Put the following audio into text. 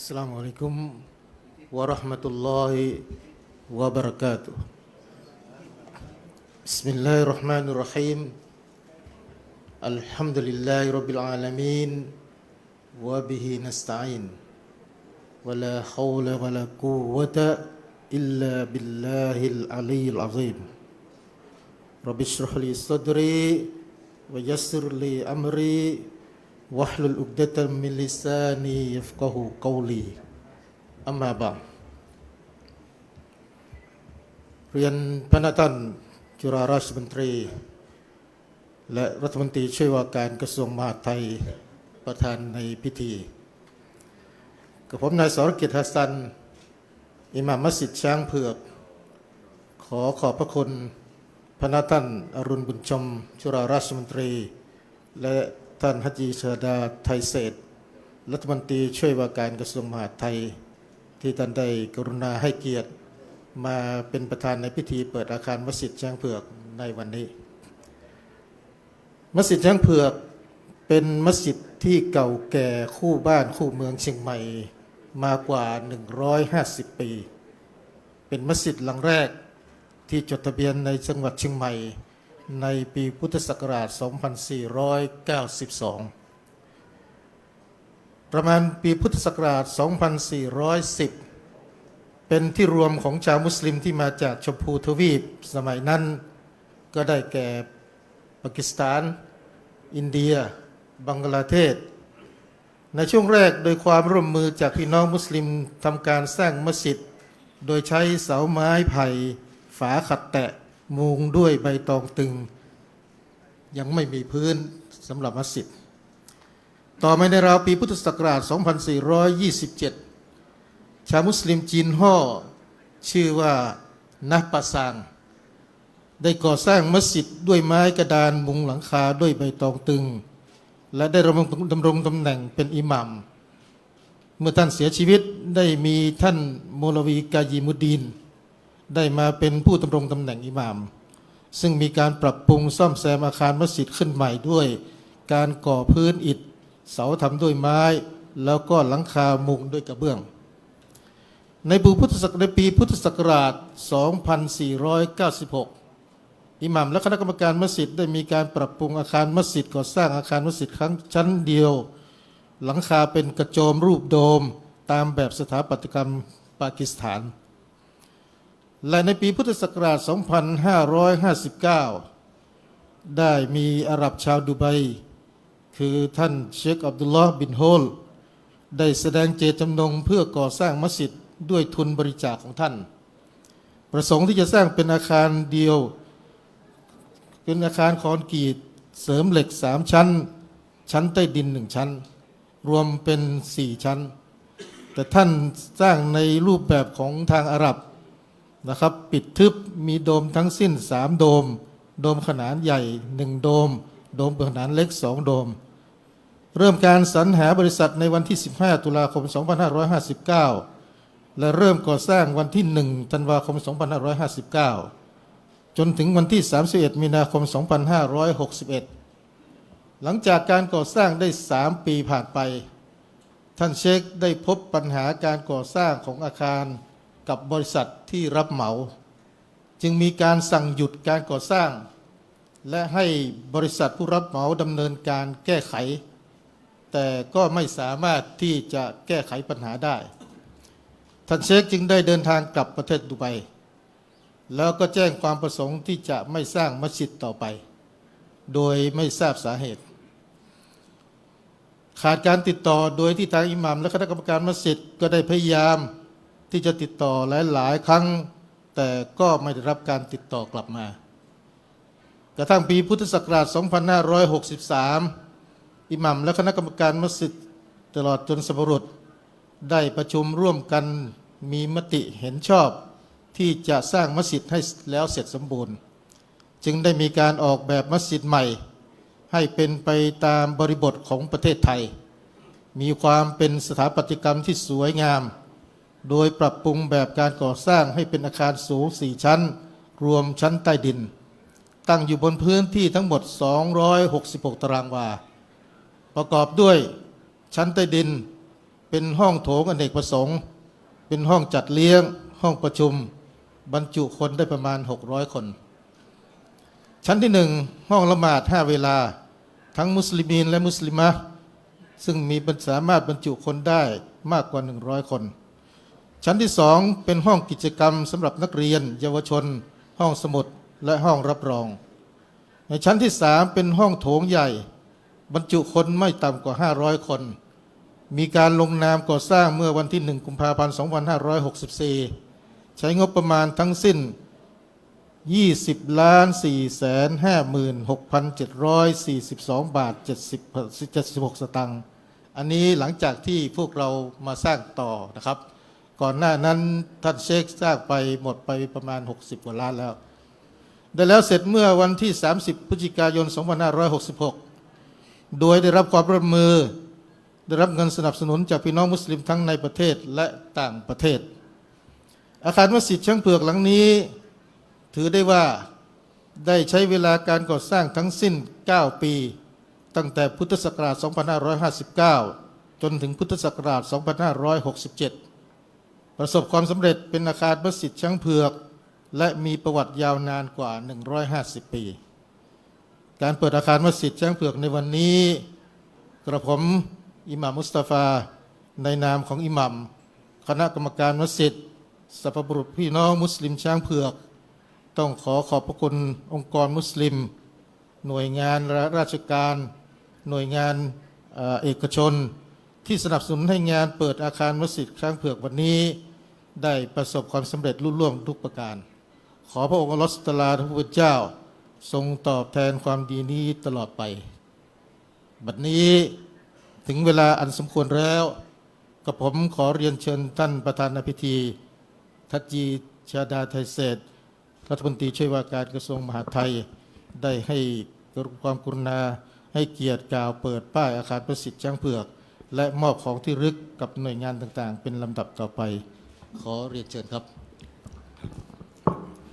Assalamualaikum warahmatullahi wabarakatuh. Bismillahirrahmanirrahim. Alhamdulillahirabbil alamin wa bihi nasta'in. Wala haula wala quwwata illa billahil aliyyil azim. Rabbi israh li sadri wa yassir li amri واحلل عقدة من لساني يفقه قولي أما بعد เรียนพระนาท่านจุฬาราชมนตรี และรัฐมนตรีช่วยว่าการกระทรวงมหาดไทยประธานในพิธี กับผมนายสรกิจฮัสซัน อิหม่ามมัสยิดช้างเผือก ขอขอบพระคุณพระนาท่านอรุณบุญชม จุฬาราชมนตรี และ ท่านฮัจีชาดาไทยเศษรัฐมนตรีช่วยว่าการกระทรวงมหาดไทย ที่ท่านได้กรุณาให้เกียรติมาเป็นประธานในพิธีเปิดอาคารมัสยิดช้างเผือกในวันนี้ มัสยิดช้างเผือกเป็นมัสยิดที่เก่าแก่คู่บ้านคู่เมืองเชียงใหม่มากว่า 150 ปี เป็นมัสยิดหลังแรกที่จดทะเบียนในจังหวัดเชียงใหม่ ในปีพุทธศักราช 2492 ประมาณปีพุทธศักราช 2410 เป็นที่รวมของชาวมุสลิมที่มาจากชมพูทวีป สมัยนั้นก็ได้แก่ปากีสถาน อินเดีย บังกลาเทศ ในช่วงแรกโดยความร่วมมือจากพี่น้องมุสลิมทำการสร้างมัสยิด โดยใช้เสาไม้ไผ่ ฝาขัดแตะ มุงด้วยใบตองตึง ยังไม่มีพื้นสำหรับมัสยิดต่อมาในราวปีพุทธศักราช 2427 ชาวมุสลิมจีนห่อชื่อว่านะปะซาง ได้ก่อสร้างมัสยิดด้วยไม้กระดานมุงหลังคาด้วยใบตองตึง และได้ดำรงดำรงตำแหน่งเป็นอิหมัมเมื่อท่านเสียชีวิตได้มีท่านโมลวีกายิมุดีน ได้มาเป็นผู้ดำรงตำแหน่งอิหมัมซึ่งมีการปรับปรุงซ่อมแซมอาคารมัสยิดขึ้นใหม่ด้วย การก่อพื้นอิฐ เสาทำด้วยไม้ แล้วก็หลังคามุงด้วยกระเบื้อง ในปีพุทธศักราชปีพุทธศักราช 2496 อิหมัมและคณะกรรมการมัสยิดได้มีการปรับปรุงอาคารมัสยิดก่อสร้างอาคารมัสยิดครั้งชั้นเดียว หลังคาเป็นกระโจมรูปโดมตามแบบสถาปัตยกรรมปากีสถาน และในปีพุทธศักราช 2559 ได้มีอาหรับชาวดูไบ คือท่านเชคอับดุลลอฮ์บินโฮล ได้แสดงเจตจำนงเพื่อก่อสร้างมัสยิดด้วยทุนบริจาคของท่าน ประสงค์ที่จะสร้างเป็นอาคารเดียว เป็นอาคารคอนกรีตเสริมเหล็กสามชั้น ชั้นใต้ดินหนึ่งชั้น รวมเป็นสี่ชั้น แต่ท่านสร้างในรูปแบบของทางอาหรับ นะครับปิดทึบมีโดมทั้งสิ้นสามโดม โดมขนาดใหญ่หนึ่งโดม โดมขนาดเล็กสองโดม เริ่มการสรรหาบริษัทในวันที่ 15 ตุลาคม 2559 และเริ่มก่อสร้างวันที่ 1 ธันวาคม 2559 จนถึงวันที่ 31 มีนาคม 2561 หลังจากการก่อสร้างได้ 3 ปีผ่านไป ท่านเชคได้พบปัญหาการก่อสร้างของอาคาร กับบริษัทที่รับเหมา จึงมีการสั่งหยุดการก่อสร้าง และให้บริษัทผู้รับเหมาดำเนินการแก้ไข แต่ก็ไม่สามารถที่จะแก้ไขปัญหาได้ท่านเชคจึงได้เดินทางกลับประเทศดูไบแล้วก็แจ้งความประสงค์ที่จะไม่สร้างมัสยิดต่อไป โดยไม่ทราบสาเหตุ ขาดการติดต่อโดยที่ทางอิหมัมและคณะกรรมการมัสยิดก็ได้พยายาม ที่จะติดต่อหลาย ๆ ครั้ง แต่ก็ไม่ได้รับการติดต่อกลับมากระทั่งปีพุทธศักราช 2563 อิหมัมและคณะกรรมการมัสยิดตลอดจนสมรุษได้ประชุมร่วมกันมีมติเห็นชอบ ที่จะสร้างมัสยิดให้แล้วเสร็จสมบูรณ์ จึงได้มีการออกแบบมัสยิดใหม่ ให้เป็นไปตามบริบทของประเทศไทย มีความเป็นสถาปัตยกรรมที่สวยงาม โดยปรับปรุงแบบการก่อสร้างให้เป็นอาคารสูง 4 ชั้น รวมชั้นใต้ดิน ตั้งอยู่บนพื้นที่ทั้งหมด 266 ตารางวา ประกอบด้วยชั้นใต้ดิน เป็นห้องโถงอเนกประสงค์ เป็นห้องจัดเลี้ยง ห้องประชุม บรรจุคนได้ประมาณ 600 คน ชั้นที่หนึ่งห้องละหมาดห้าเวลา ทั้งมุสลิมีนและมุสลิมะซึ่งมีสามารถบรรจุคนได้มากกว่า 100 คน ชั้นที่สองเป็นห้องกิจกรรมสำหรับนักเรียน เยาวชน ห้องสมุดและห้องรับรอง ในชั้นที่สามเป็นห้องโถงใหญ่ บรรจุคนไม่ต่ำกว่า 500 คน มีการลงนามก่อสร้างเมื่อวันที่ 1 กุมภาพันธ์ 2564 ใช้งบประมาณทั้งสิ้น 20ล้าน4แสน56,742 บาท 70 76 สตังค์ อันนี้หลังจากที่พวกเรามาสร้างต่อนะครับ ก่อนหน้านั้นท่านเชคสร้างไปหมดไปประมาณ 60 กว่าล้านแล้วได้แล้วเสร็จเมื่อวันที่ 30 พฤศจิกายน 2566 โดยได้รับความร่วมมือ ได้รับเงินสนับสนุนจากพี่น้องมุสลิมทั้งในประเทศและต่างประเทศ อาคารมัสยิดช่างเผือกหลังนี้ ถือได้ว่าได้ใช้เวลาการก่อสร้างทั้งสิ้น 9 ปี ตั้งแต่พุทธศักราช 2559 จนถึงพุทธศักราช 2567 ประสบความสำเร็จเป็นอาคารมัสยิดช่างเผือก และมีประวัติยาวนานกว่า 150 ปี การเปิดอาคารมัสยิดช่างเผือกในวันนี้ กระผมอิหม่ามมุสตาฟา ในนามของอิหมัมคณะกรรมการมัสยิดสัพพบุรุษพี่น้องมุสลิมช้างเผือก ต้องขอขอบพระคุณองค์กรมุสลิม หน่วยงานและราชการ หน่วยงานเอกชน ที่สนับสนุนให้งานเปิดอาคารมัสยิดช้างเผือกวันนี้ ได้ประสบความสำเร็จรุ่ล่วงทุกประการ ขอพระองค์ลอสตลาพระพุทธเจ้า ทรงตอบแทนความดีนี้ตลอดไป บัดนี้ถึงเวลาอันสมควรแล้วกับผมขอเรียนเชิญท่านประธานพิธี ทัจจีชาดาไทยเศษรัฐมนตรีช่วยว่าการกระทรวงมหาดไทย ได้ให้ความกรุณาให้เกียรติกล่าวเปิดป้ายอาคารประสิทธิ์ช้างเผือก และมอบของที่รึกกับหน่วยงานต่างๆ เป็นลำดับต่อไป ขอเรียนเชิญครับ